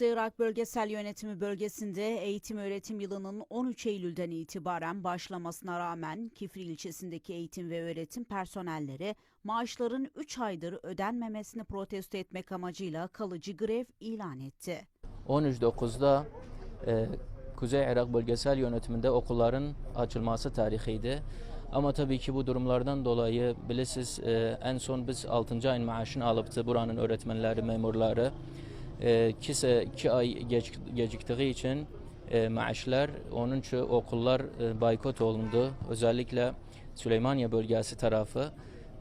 Kuzey Irak Bölgesel Yönetimi bölgesinde eğitim öğretim yılının 13 Eylül'den itibaren başlamasına rağmen Kifri ilçesindeki eğitim ve öğretim personelleri maaşların 3 aydır ödenmemesini protesto etmek amacıyla kalıcı grev ilan etti. 13.9'da e, Kuzey Irak Bölgesel Yönetiminde okulların açılması tarihiydi. Ama tabii ki bu durumlardan dolayı bilirsiniz e, en son biz 6. ayın maaşını alıptı buranın öğretmenleri, memurları. E, iki, se- iki ay geç, geciktiği için e, maaşlar, onun için okullar e, boykot olundu. Özellikle Süleymaniye bölgesi tarafı.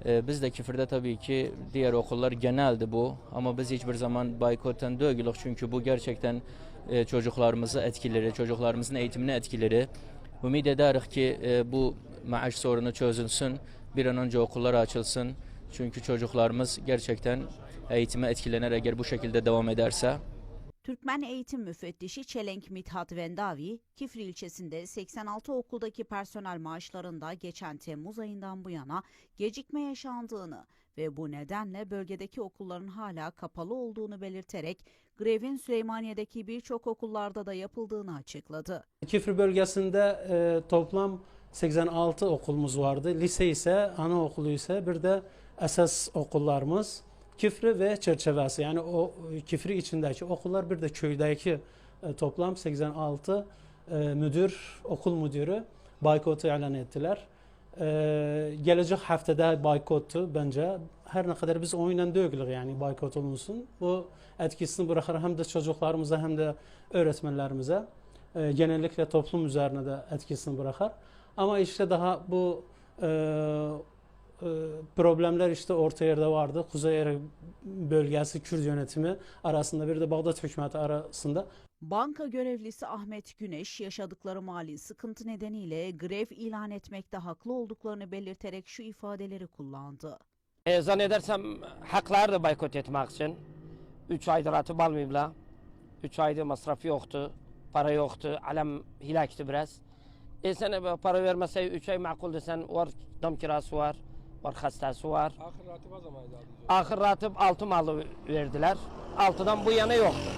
E, biz de Kifir'de tabii ki diğer okullar geneldi bu ama biz hiçbir zaman boykottan değiliz çünkü bu gerçekten e, çocuklarımızı etkileri, çocuklarımızın eğitimini etkileri. Ümid ederiz ki e, bu maaş sorunu çözülsün, bir an önce okullar açılsın. Çünkü çocuklarımız gerçekten eğitime etkilenir eğer bu şekilde devam ederse. Türkmen Eğitim Müfettişi Çelenk Mithat Vendavi, Kifri ilçesinde 86 okuldaki personel maaşlarında geçen Temmuz ayından bu yana gecikme yaşandığını ve bu nedenle bölgedeki okulların hala kapalı olduğunu belirterek grevin Süleymaniye'deki birçok okullarda da yapıldığını açıkladı. Kifri bölgesinde e, toplam 86 okulumuz vardı. Lise ise, anaokulu ise bir de esas okullarımız Kifri ve çerçevesi. Yani o Kifri içindeki okullar bir de köydeki e, toplam 86 e, müdür, okul müdürü boykotu ilan ettiler. E, gelecek haftada boykottu bence. Her ne kadar biz oyundan değiliz yani boykot olunsun. Bu etkisini bırakır hem de çocuklarımıza hem de öğretmenlerimize e, genellikle toplum üzerine de etkisini bırakır. Ama işte daha bu e, e, problemler işte orta yerde vardı. Kuzey Irak bölgesi Kürt yönetimi arasında bir de Bağdat hükümeti arasında Banka görevlisi Ahmet Güneş yaşadıkları mali sıkıntı nedeniyle grev ilan etmekte haklı olduklarını belirterek şu ifadeleri kullandı. E, zannedersem haklar da boykot etmek için. 3 aydır atıp almayayımla. 3 aydır masraf yoktu. Para yoktu. Alem hilakti biraz. E sen para vermese 3 ay makul desen var dam kirası var. Var hastası var. Ahir ratiba zaman lazım. Ahir ratip 6 malı verdiler. 6'dan bu yana yoktu.